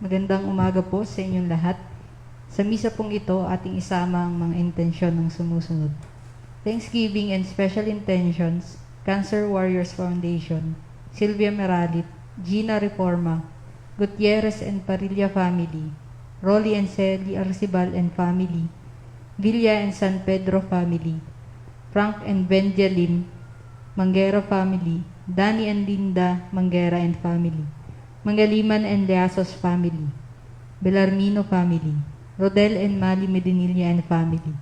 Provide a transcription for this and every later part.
Magandang umaga po sa inyong lahat. Sa misa pong ito, ating isama ang mga intensyon ng sumusunod. Thanksgiving and Special Intentions, Cancer Warriors Foundation, Sylvia Meralit, Gina Reforma, Gutierrez and Parilla family, Rolly and Celi Arcibal and family, Villa and San Pedro family, Frank and Benja Lim, Manguera family, Danny and Linda Manguera and family, Mangaliman and Leasos family, Belarmino family, Rodel and Mali Medinilla and family,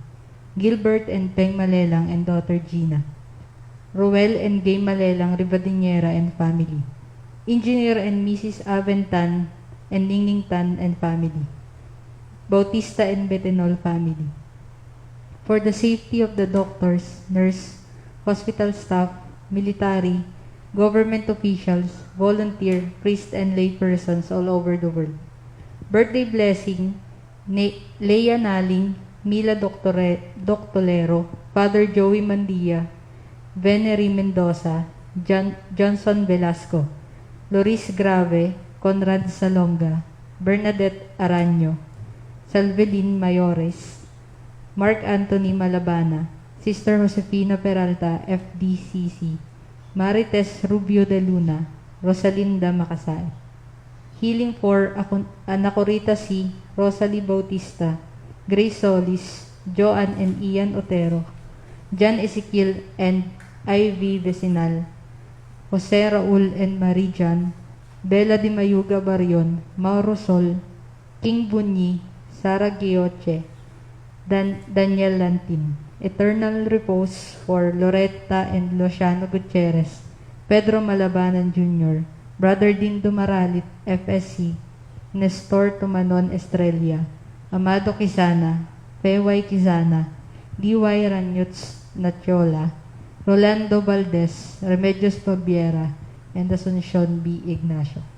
Gilbert and Peng Malelang and daughter Gina, Roel and Gay Malelang Rivadiniera and family, Engineer and Mrs. Aventan and Ningning Tan and family, Bautista and Betenol family. For the safety of the doctors, nurse, hospital staff, military, government officials, volunteer, priest, and lay persons all over the world. Birthday blessing, Ne- Leia Naling, Mila Doctore- Doctolero, Father Joey Mandia, Venery Mendoza, John- Johnson Velasco, Loris Grave, Conrad Salonga, Bernadette Aranyo, Salvelin Mayores, Mark Anthony Malabana, Sister Josefina Peralta, FDCC, Marites Rubio de Luna, Rosalinda Makasay. Healing for Anacorita C, Rosalie Bautista, Grace Solis, Joan and Ian Otero, John Ezekiel and Ivy Vecinal, Jose Raul and Marie Jan, Bella Di Mayuga Barion, Mauro Sol, King Bunyi, Sara Gioche, Dan Daniel Lantin. Eternal repose for Loretta and Luciano Gutierrez, Pedro Malabanan Jr., Brother Dindo Maralit, FSC, Nestor Tumanon Estrella, Amado Quizana, Peway Quizana, D.Y. Ranyuts Natiola, Rolando Valdez, Remedios Pabiera, and Asuncion B. Ignacio.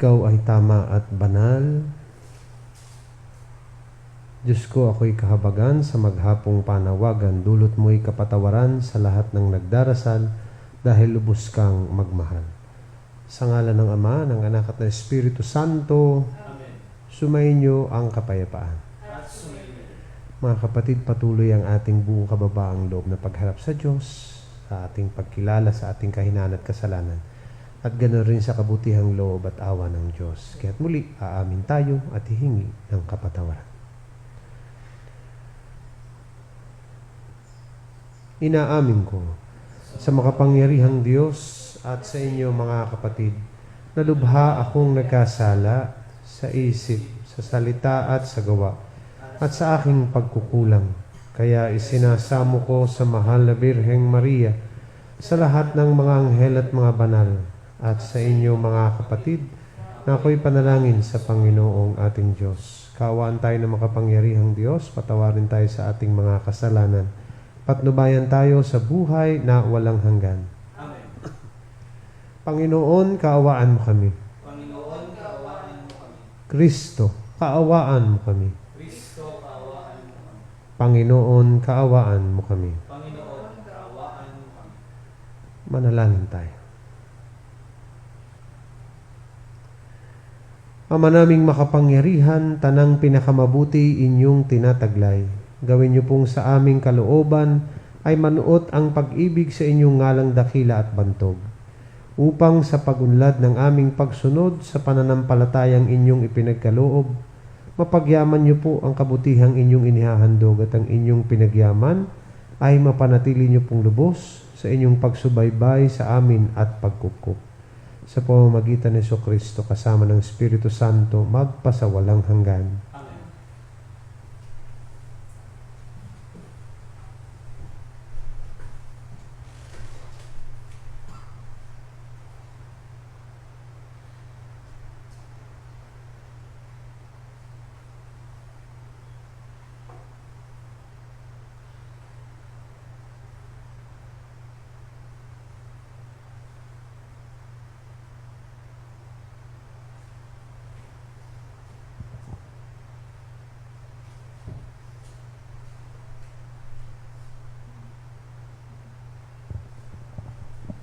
Ikaw ay tama at banal. Diyos ko, ako'y kahabagan sa maghapong panawagan. Dulot mo'y kapatawaran sa lahat ng nagdarasal dahil lubos kang magmahal. Sa ngalan ng Ama, ng Anak at ng Espiritu Santo, sumainyo ang kapayapaan. Mga kapatid, patuloy ang ating buong kababaang loob na pagharap sa Diyos, sa ating pagkilala sa ating kahinaan at kasalanan at ganoon rin sa kabutihang loob at awa ng Diyos. Kaya't muli, aamin tayo at hihingi ng kapatawaran. Inaamin ko sa makapangyarihang Diyos at sa inyo mga kapatid, na lubha akong nagkasala sa isip, sa salita at sa gawa, at sa aking pagkukulang. Kaya isinasamo ko sa mahal na Birheng Maria, sa lahat ng mga anghel at mga banal, at sa inyo mga kapatid, na ako'y panalangin sa Panginoong ating Diyos. Kaawaan tayo ng makapangyarihang Diyos, patawarin tayo sa ating mga kasalanan, patnubayan tayo sa buhay na walang hanggan. Panginoon, kaawaan mo kami. Panginoon, kaawaan mo kami. Kristo, kaawaan mo kami. Kristo, kaawaan mo kami. Panginoon, kaawaan mo kami. Panginoon, kaawaan mo kami. Manalangin tayo. Ama naming makapangyarihan, tanang pinakamabuti inyong tinataglay. Gawin niyo pong sa aming kalooban ay manuot ang pag-ibig sa inyong ngalang dakila at bantog. Upang sa pagunlad ng aming pagsunod sa pananampalatayang inyong ipinagkaloob, mapagyaman niyo po ang kabutihang inyong inihahandog at ang inyong pinagyaman ay mapanatili niyo pong lubos sa inyong pagsubaybay sa amin at pagkukup. Sa pamamagitan ni Kristo kasama ng Espiritu Santo magpasawalang hanggan.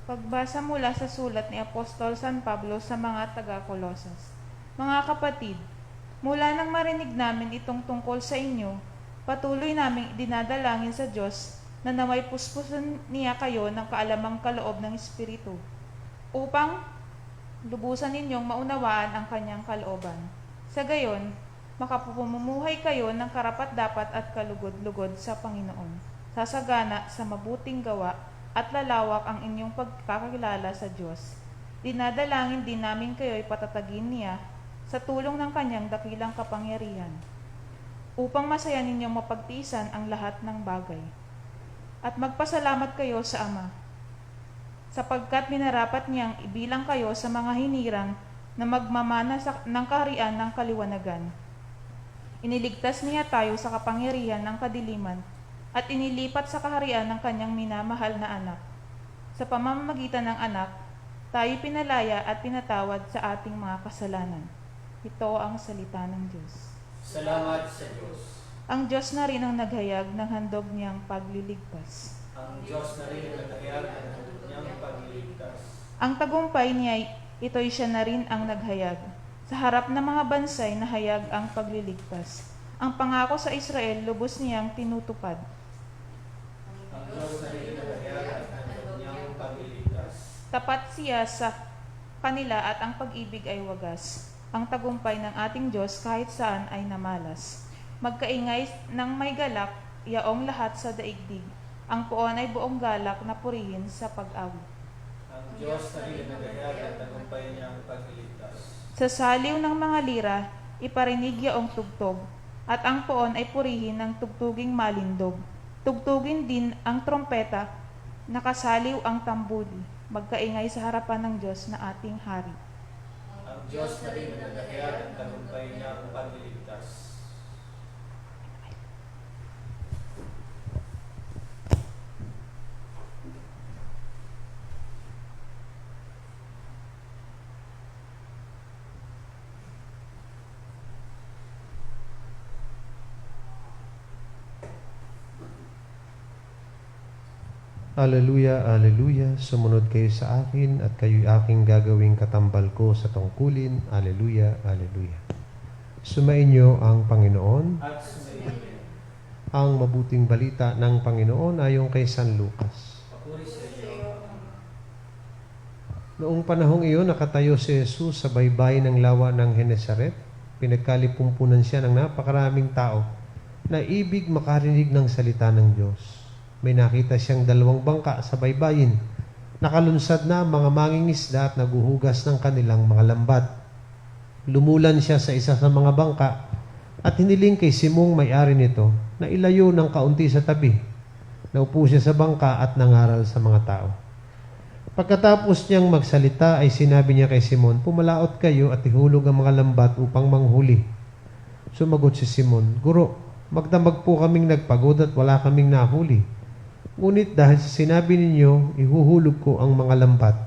Pagbasa mula sa sulat ni Apostol San Pablo sa mga taga-Colosas. Mga kapatid, mula nang marinig namin itong tungkol sa inyo, patuloy naming dinadalangin sa Diyos na naway puspusan niya kayo ng kaalamang kaloob ng Espiritu, upang lubusan ninyong maunawaan ang kanyang kalooban. Sa gayon, makapupumumuhay kayo ng karapat-dapat at kalugod-lugod sa Panginoon, sasagana sa mabuting gawa at lalawak ang inyong pagkakakilala sa Diyos. Dinadalangin din namin kayo'y patatagin niya sa tulong ng kanyang dakilang kapangyarihan, upang masaya ninyong mapagtiisan ang lahat ng bagay. At magpasalamat kayo sa Ama, sapagkat minarapat niyang ibilang kayo sa mga hinirang na magmamana sa, ng kaharian ng kaliwanagan. Iniligtas niya tayo sa kapangyarihan ng kadiliman at inilipat sa kaharian ng kanyang minamahal na anak. Sa pamamagitan ng anak, tayo pinalaya at pinatawad sa ating mga kasalanan. Ito ang salita ng Diyos. Salamat sa Diyos. Ang Diyos na rin ang naghayag ng handog niyang pagliligtas. Ang Diyos na rin ang nagkayag ng niyang pagliligtas. Ang tagumpay niya, ito'y siya na rin ang naghayag. Sa harap ng mga bansay, nahayag ang pagliligtas. Ang pangako sa Israel, lubos niyang tinutupad. Ang Diyos na rin ang nagkayag ng niyang pagliligtas. Tapat siya sa kanila at ang pag-ibig ay wagas. Ang tagumpay ng ating Diyos kahit saan ay namalas. Magkaingay ng may galak, yaong lahat sa daigdig. Ang puon ay buong galak na purihin sa pag-awit. Ang Diyos na ang nagkayag at tagumpay niyang pagliligtas. Sa saliw ng mga lira, iparinig yaong tugtog, at ang poon ay purihin ng tugtuging malindog. Tugtugin din ang trompeta, nakasaliw ang tambuli, magkaingay sa harapan ng Diyos na ating hari. Ang Diyos na rin ang nagkayag at tagumpay niyang pagliligtas. Hallelujah, hallelujah. Sumunod kayo sa akin at kayo'y aking gagawing katambal ko sa tungkulin. Hallelujah, hallelujah. Sumainyo ang Panginoon. At sumayin. Ang mabuting balita ng Panginoon ayon kay San Lucas. Noong panahong iyon, nakatayo si Jesus sa baybay ng lawa ng Genesaret. Pinagkalipumpunan siya ng napakaraming tao na ibig makarinig ng salita ng Diyos. May nakita siyang dalawang bangka sa baybayin. Nakalunsad na ang mga mangingisda at naguhugas ng kanilang mga lambat. Lumulan siya sa isa sa mga bangka at hiniling kay Simong may-ari nito na ilayo ng kaunti sa tabi. Naupo siya sa bangka at nangaral sa mga tao. Pagkatapos niyang magsalita ay sinabi niya kay Simon, Pumalaot kayo at ihulog ang mga lambat upang manghuli. Sumagot si Simon, Guro, magdamag po kaming nagpagod at wala kaming nahuli. Ngunit dahil sa sinabi ninyo, ihuhulog ko ang mga lambat.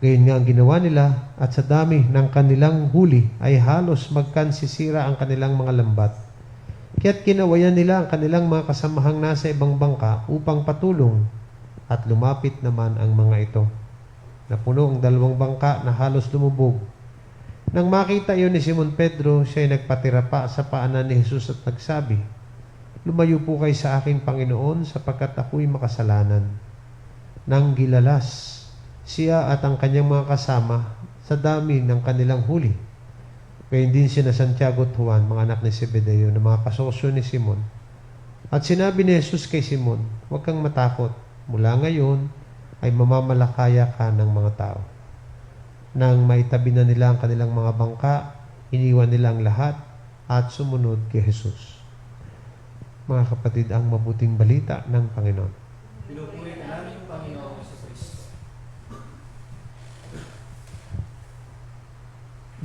Gayon nga ang ginawa nila at sa dami ng kanilang huli ay halos magkansisira ang kanilang mga lambat. Kaya't kinawayan nila ang kanilang mga kasamahang nasa ibang bangka upang patulong at lumapit naman ang mga ito. Napuno ang dalawang bangka na halos lumubog. Nang makita iyon ni Simon Pedro, siya ay nagpatira pa sa paanan ni Jesus at nagsabi, Lumayo po kayo sa aking Panginoon sapagkat ako'y makasalanan. Nang gilalas siya at ang kanyang mga kasama sa dami ng kanilang huli. Gayun din sina Santiago at Juan, mga anak ni Zebedeo, na mga kasosyo ni Simon. At sinabi ni Jesus kay Simon, Huwag kang matakot. Mula ngayon ay mamamalakaya ka ng mga tao. Nang maitabi na nila ang kanilang mga bangka, iniwan nila ang lahat at sumunod kay Jesus. Mga kapatid, ang mabuting balita ng Panginoon. Pinupuri ka namin, Panginoong sa Kristo.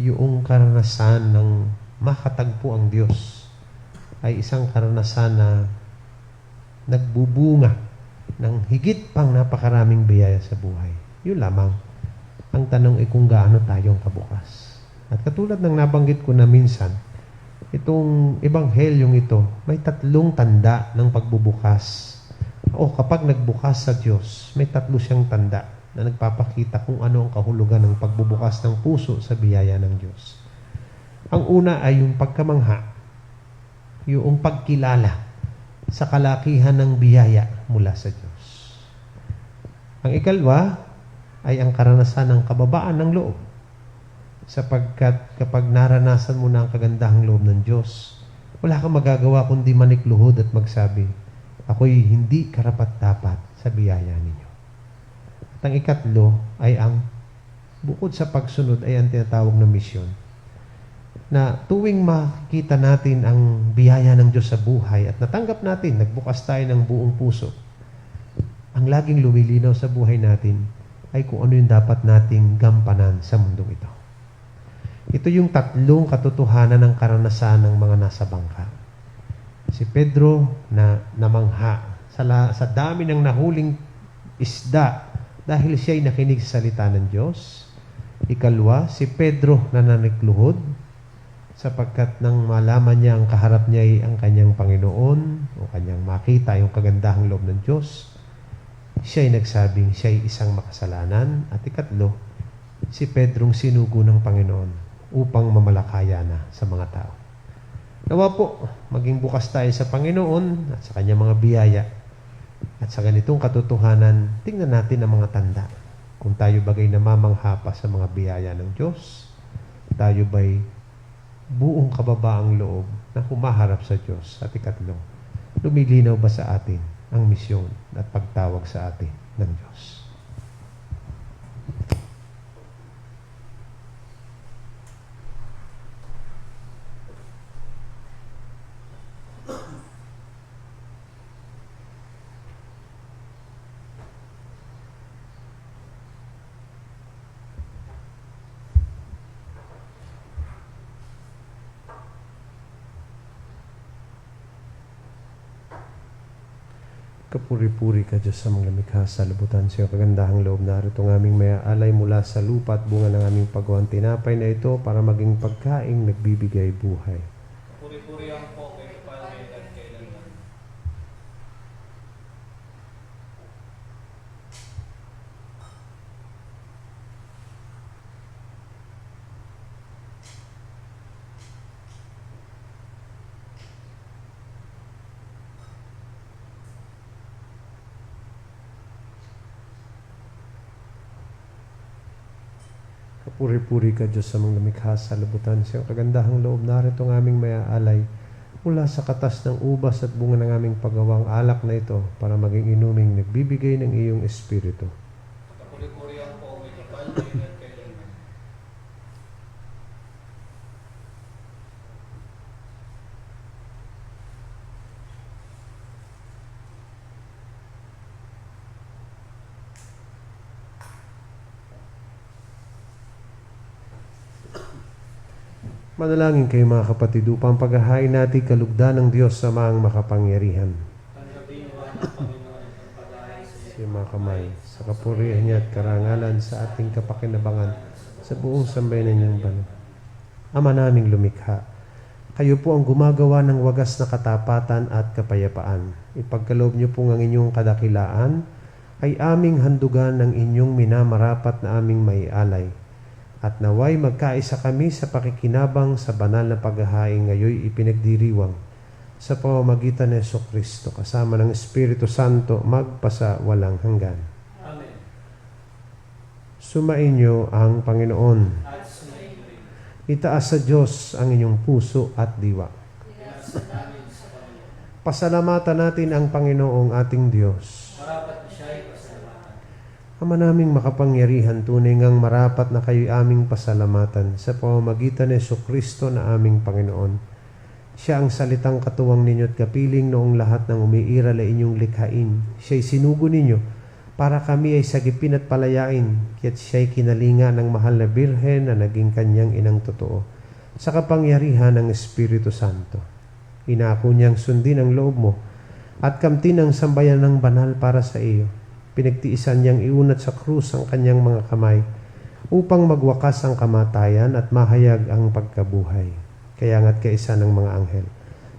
Yung karanasan ng makatagpo ang Diyos ay isang karanasan na nagbubunga ng higit pang napakaraming biyaya sa buhay. Yun lamang. Ang tanong ay kung gaano tayong kabukas. At katulad ng nabanggit ko na minsan, itong ebanghelyong ito, may tatlong tanda ng pagbubukas. O kapag nagbukas sa Diyos, may tatlo siyang tanda. na nagpapakita kung ano ang kahulugan ng pagbubukas ng puso sa biyaya ng Diyos. Ang una ay yung pagkamangha, yung pagkilala sa kalakihan ng biyaya mula sa Diyos. Ang ikalwa ay ang karanasan ng kababaan ng loob. Sapagkat kapag naranasan mo na ang kagandahang loob ng Diyos, wala kang magagawa kundi manikluhod at magsabi, ako'y hindi karapat-dapat sa biyaya ninyo. At ang ikatlo ay ang bukod sa pagsunod ay ang tinatawag na misyon. Na tuwing makikita natin ang biyaya ng Diyos sa buhay at natanggap natin, nagbukas tayo ng buong puso, ang laging lumilinaw sa buhay natin ay kung ano yung dapat nating gampanan sa mundong ito. Ito yung tatlong katotohanan ng karanasan ng mga nasa bangka. Si Pedro na namangha sa, la, sa dami ng nahuling isda dahil siya ay nakinig sa salita ng Diyos. Ikalwa, si Pedro na nanikluhod sapagkat nang malaman niya ang kaharap niya ay ang kanyang Panginoon o kanyang makita yung kagandahang loob ng Diyos, siya ay nagsabing siya ay isang makasalanan. At ikatlo, si Pedrong sinugo ng Panginoon upang mamalakaya na sa mga tao. Nawa po, maging bukas tayo sa Panginoon at sa kanyang mga biyaya. At sa ganitong katotohanan, tingnan natin ang mga tanda. Kung tayo bagay namamangha pa sa mga biyaya ng Diyos, tayo ba'y buong kababaang loob na humaharap sa Diyos. At ikatlo, lumilinaw ba sa atin ang misyon at pagtawag sa atin ng Diyos? Kapuri-puri ka Diyos sa mga lamikha sa lubutan sa iyong kagandahang loob. Narito ang aming may alay mula sa lupa at bunga ng aming pagawang tinapay na ito para maging pagkaing nagbibigay buhay. Puri-puri ang po kay Kapal at kailanman. Kapuri-puri ka Diyos sa mga lamikha sa lubutan sa iyong kagandahang loob. Narito ang aming may alay mula sa katas ng ubas at bunga ng aming pagawang alak na ito para maging inuming nagbibigay ng iyong espiritu at kailanman. Manalangin kayo mga kapatid upang paghahain natin kalugdan ng Diyos sa mga makapangyarihan. Tanggapin niyo ang Panginoon ang pag-aay sa Si mga kamay sa kapurihan niya at karangalan sa ating kapakinabangan sa buong sambayanan niyang banal. Ama naming lumikha, kayo po ang gumagawa ng wagas na katapatan at kapayapaan. Ipagkaloob niyo po ang inyong kadakilaan ay aming handugan ng inyong minamarapat na aming maialay. At naway magkaisa kami sa pakikinabang sa banal na paghahain ngayoy ipinagdiriwang sa pamamagitan ni Yeso Kristo kasama ng Espiritu Santo magpasa walang hanggan. Amen. Sumainyo ang Panginoon. At. Itaas sa Diyos ang inyong puso at diwa. Pasalamatan natin ang Panginoong ating Diyos. Marapat na siya ay pasalamatan. Ama naming makapangyarihan, tunay ngang marapat na kayo'y aming pasalamatan sa pamamagitan ni Yeso Kristo na aming Panginoon. Siya ang salitang katuwang ninyo at kapiling noong lahat ng umiiral ay inyong likhain. Siya'y sinugo ninyo para kami ay sagipin at palayain, kaya't siya'y kinalinga ng mahal na birhen na naging kanyang inang totoo sa kapangyarihan ng Espiritu Santo. Inako niyang sundin ang loob mo at kamtin ang sambayan ng banal para sa iyo pinagtiisan niyang iunat sa krus ang kanyang mga kamay upang magwakas ang kamatayan at mahayag ang pagkabuhay. Kaya nga't kaisa ng mga anghel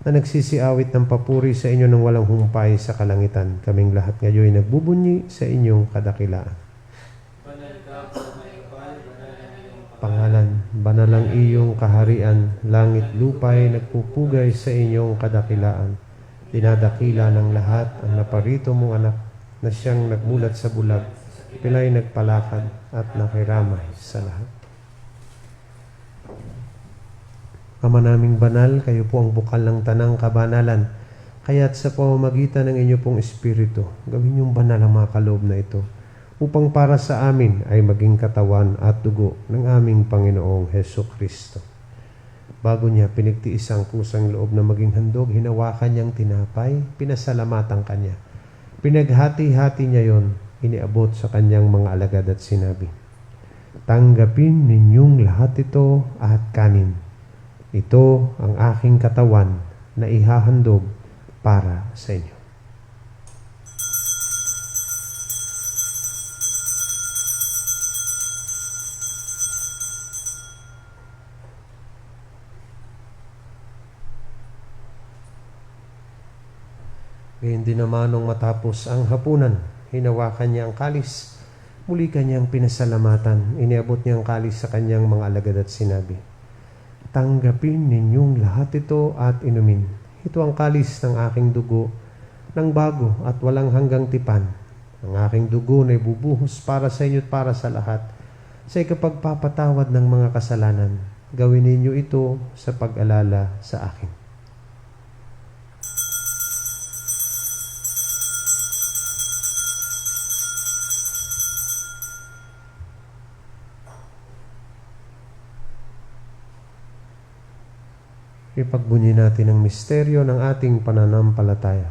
na nagsisiawit ng papuri sa inyo ng walang humpay sa kalangitan. Kaming lahat ngayon nagbubunyi sa inyong kadakilaan. Pangalan, banalang iyong kaharian, langit lupay nagpupugay sa inyong kadakilaan. Dinadakila ng lahat ang naparito mong anak na siyang nagmulat sa bulag, pilay nagpalakad at nakiramay sa lahat. Ama naming banal, kayo po ang bukal ng tanang kabanalan. Kaya't sa pamamagitan ng inyo pong Espiritu, gawin yung banal ang mga kaloob na ito upang para sa amin ay maging katawan at dugo ng aming Panginoong Heso Kristo. Bago niya pinigtiis ang kusang loob na maging handog, hinawakan niyang tinapay, pinasalamatan kanya. Pinaghati-hati niya yon, iniabot sa kanyang mga alagad at sinabi, Tanggapin ninyong lahat ito at kanin. Ito ang aking katawan na ihahandog para sa inyo. Gayun din naman nung matapos ang hapunan, hinawakan niya ang kalis. Muli kanyang pinasalamatan, iniabot niya ang kalis sa kanyang mga alagad at sinabi, Tanggapin ninyong lahat ito at inumin. Ito ang kalis ng aking dugo, ng bago at walang hanggang tipan. Ang aking dugo na ibubuhos para sa inyo at para sa lahat, sa ikapagpapatawad ng mga kasalanan. Gawin ninyo ito sa pag-alala sa akin. Ipagbunyi natin ang misteryo ng ating pananampalataya.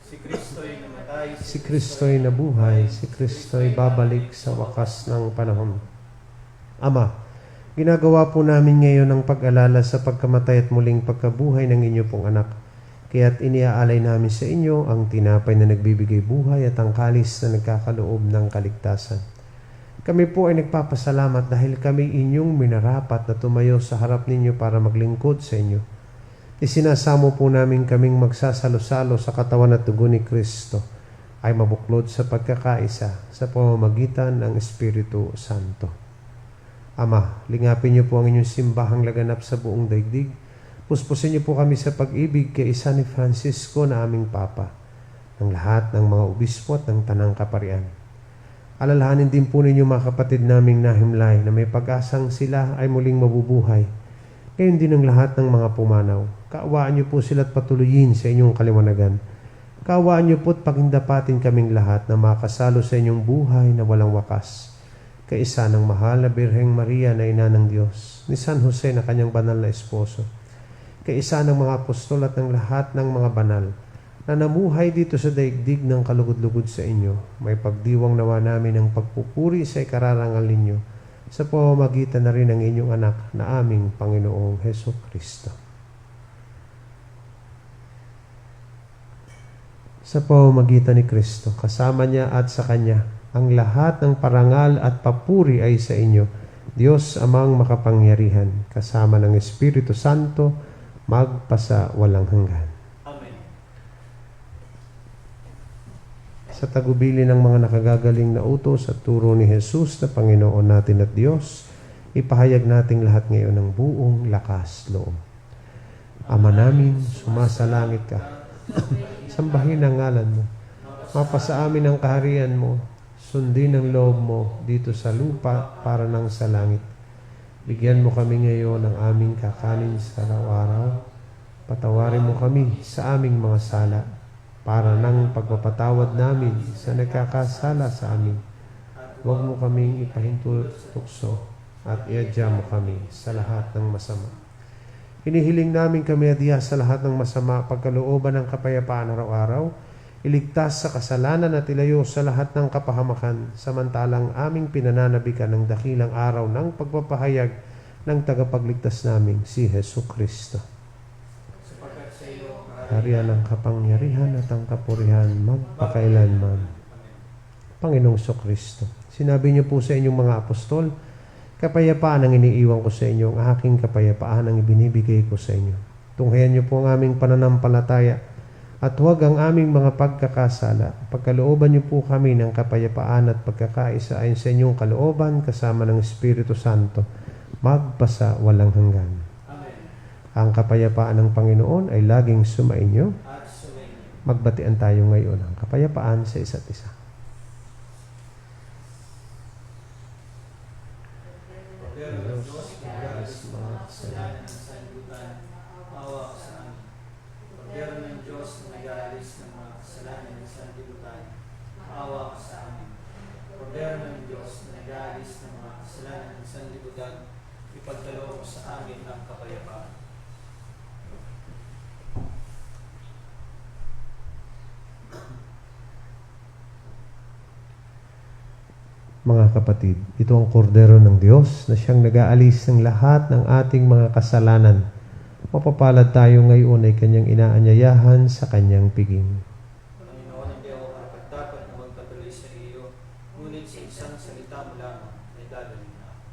Si Kristo'y namatay, Si Kristo'y nabuhay, si Kristo'y babalik sa wakas ng panahon. Ama, ginagawa po namin ngayon ang pag-alala sa pagkamatay at muling pagkabuhay ng inyo pong anak. Kaya't iniaalay namin sa inyo ang tinapay na nagbibigay buhay at ang kalis na nagkakaloob ng kaligtasan. Kami po ay nagpapasalamat dahil kami inyong minarapat na tumayo sa harap ninyo para maglingkod sa inyo. Isinasamo po namin kaming magsasalo-salo sa katawan at dugo ni Kristo ay mabuklod sa pagkakaisa sa pamamagitan ng Espiritu Santo. Ama, lingapin niyo po ang inyong simbahang laganap sa buong daigdig. Puspusin niyo po kami sa pag-ibig kay isa ni Francisco na aming Papa, ng lahat ng mga obispo at ng tanang kaparian. Alalahanin din po ninyo mga kapatid naming nahimlay na may pag-asang sila ay muling mabubuhay. Gayon din ang lahat ng mga pumanaw. Kaawaan niyo po sila at patuloyin sa inyong kaliwanagan. Kaawaan niyo po at pakindapatin kaming lahat na makasalo sa inyong buhay na walang wakas. Kaisa ng mahal na Birheng Maria na ina ng Diyos, ni San Jose na kanyang banal na esposo, kaisa ng mga apostol at ng lahat ng mga banal, na namuhay dito sa daigdig ng kalugod-lugod sa inyo. May pagdiwang nawa namin ng pagpupuri sa ikararangal ninyo sa pamamagitan na rin ng inyong anak na aming Panginoong Heso Kristo. Sa pamamagitan ni Kristo, kasama niya at sa Kanya, ang lahat ng parangal at papuri ay sa inyo, Diyos amang makapangyarihan, kasama ng Espiritu Santo, magpasa walang hanggan. Amen. Sa tagubili ng mga nakagagaling na utos at turo ni Jesus na Panginoon natin at Diyos, ipahayag nating lahat ngayon ng buong lakas loob. Ama namin, sumasalangit ka. Sambahin ang ngalan mo. Mapasa amin ang kaharian mo. Sundin ang loob mo dito sa lupa para nang sa langit. Bigyan mo kami ngayon ng aming kakanin sa araw-araw. Patawarin mo kami sa aming mga sala para nang pagpapatawad namin sa nagkakasala sa amin. Huwag mo kaming ipahintultukso at iadya mo kami sa lahat ng masama. Hinihiling namin kami adya sa lahat ng masama pagkalooban ng kapayapaan araw-araw, iligtas sa kasalanan at ilayo sa lahat ng kapahamakan, samantalang aming pinananabikan ng dakilang araw ng pagpapahayag ng tagapagligtas naming si Heso Kristo. Harian ang kapangyarihan at ang kapurihan magpakailanman. Panginoong Kristo. Sinabi niyo po sa inyong mga apostol, kapayapaan ang iniiwan ko sa inyo, ang aking kapayapaan ang ibinibigay ko sa inyo. Tunghayan niyo po ang aming pananampalataya at huwag ang aming mga pagkakasala. Pagkalooban niyo po kami ng kapayapaan at pagkakaisa ayon sa inyong kalooban kasama ng Espiritu Santo magpasa walang hanggan. Ang kapayapaan ng Panginoon ay laging sumainyo. Magbatian tayo ngayon ng kapayapaan sa isa't isa. Diyos, sa amin. Kordero ng Diyos, mga kasalanan ng Diyos, mga kasalanan ng sanlibutan, ipagdalo sa amin ang kapayapaan. Mga kapatid, ito ang kordero ng Diyos na siyang nag-aalis ng lahat ng ating mga kasalanan. Mapapalad tayo ngayon ay kanyang inaanyayahan sa kanyang piging. Panginoon, hindi ako karapat dapat na magpatuloy sa iyo, ngunit sa isang salita mo lamang ay dadalhin na. ako.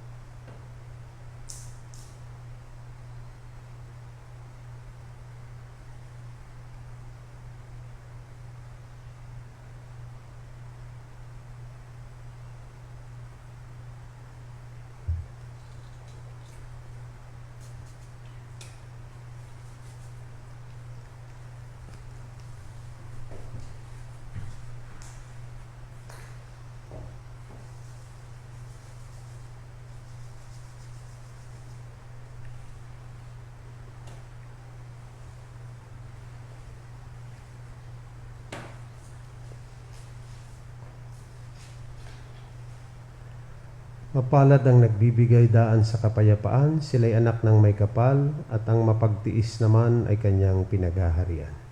Mapalad ang nagbibigay daan sa kapayapaan, sila'y anak ng may kapal, at ang mapagtiis naman ay kanyang pinaghaharian.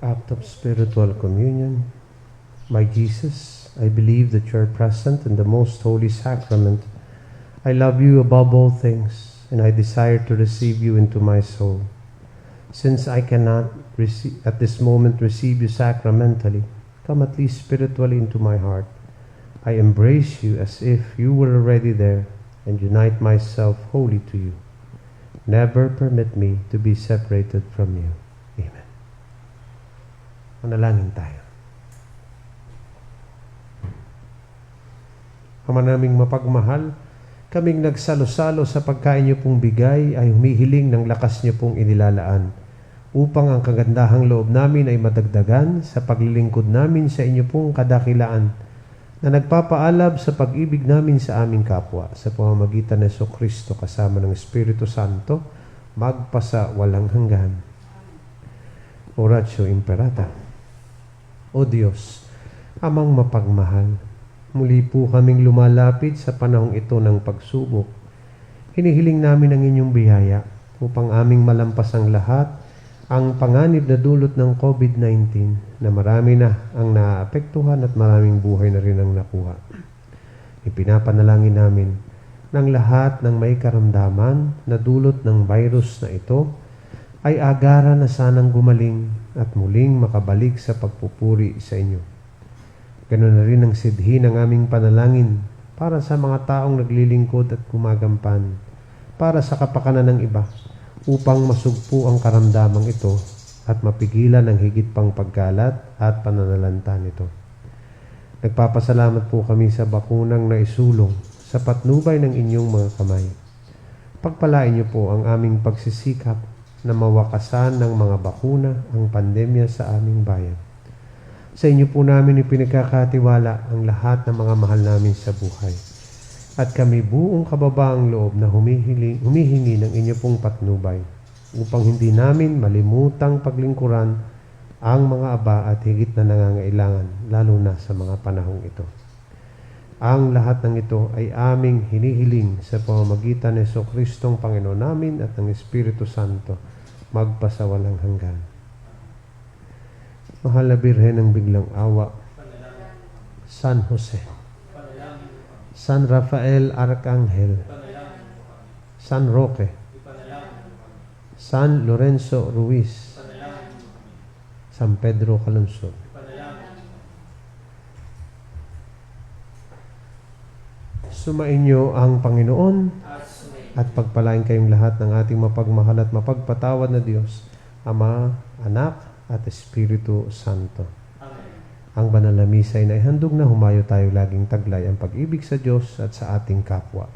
Act of spiritual communion. My Jesus, I believe that you are present in the most holy sacrament. I love you above all things, and I desire to receive you into my soul. Since I cannot receive, at this moment receive you sacramentally, come at least spiritually into my heart. I embrace you as if you were already there and unite myself wholly to you. Never permit me to be separated from you. Manalangin tayo. Ama naming mapagmahal, kaming nagsalo-salo sa pagkain niyo pong bigay ay humihiling ng lakas niyo pong inilalaan upang ang kagandahang loob namin ay madagdagan sa paglilingkod namin sa inyo pong kadakilaan na nagpapaalab sa pag-ibig namin sa aming kapwa sa pamamagitan ng Yeso Kristo kasama ng Espiritu Santo magpasa walang hanggan. Oratio Imperata. O Diyos, amang mapagmahal, muli po kaming lumalapit sa panahong ito ng pagsubok. Hinihiling namin ang inyong biyaya upang aming malampas ang lahat ang panganib na dulot ng COVID-19 na marami na ang naapektuhan at maraming buhay na rin ang nakuha. Ipinapanalangin namin ng lahat ng may karamdaman na dulot ng virus na ito ay agara na sanang gumaling at muling makabalik sa pagpupuri sa inyo. Ganon na rin ang sidhi ng aming panalangin para sa mga taong naglilingkod at gumagampan, para sa kapakanan ng iba, upang masugpo ang karamdamang ito at mapigilan ang higit pang pagkalat at pananalanta nito. Nagpapasalamat po kami sa bakunang naisulong sa patnubay ng inyong mga kamay. Pagpalain niyo po ang aming pagsisikap na mawakasan ng mga bakuna ang pandemya sa aming bayan. Sa inyo po namin ipinagkakatiwala ang lahat ng mga mahal namin sa buhay. At kami buong kababaang loob na humihiling, humihingi ng inyo pong patnubay upang hindi namin malimutang paglingkuran ang mga aba at higit na nangangailangan, lalo na sa mga panahong ito. Ang lahat ng ito ay aming hinihiling sa pamamagitan ni Yeso Kristong Panginoon namin at ng Espiritu Santo magpasawalang hanggan. Mahal na Birhen ng biglang awa. San Jose. San Rafael Arcangel. San Roque. San Lorenzo Ruiz. San Pedro Calungsod. Ipanalangin mo kami. Sumainyo ang Panginoon At pagpalain kayong lahat ng ating mapagmahal at mapagpatawad na Diyos, Ama, Anak, at Espiritu Santo. Amen. Ang banal na misa ay naihandog na humayo tayo laging taglay ang pag-ibig sa Diyos at sa ating kapwa.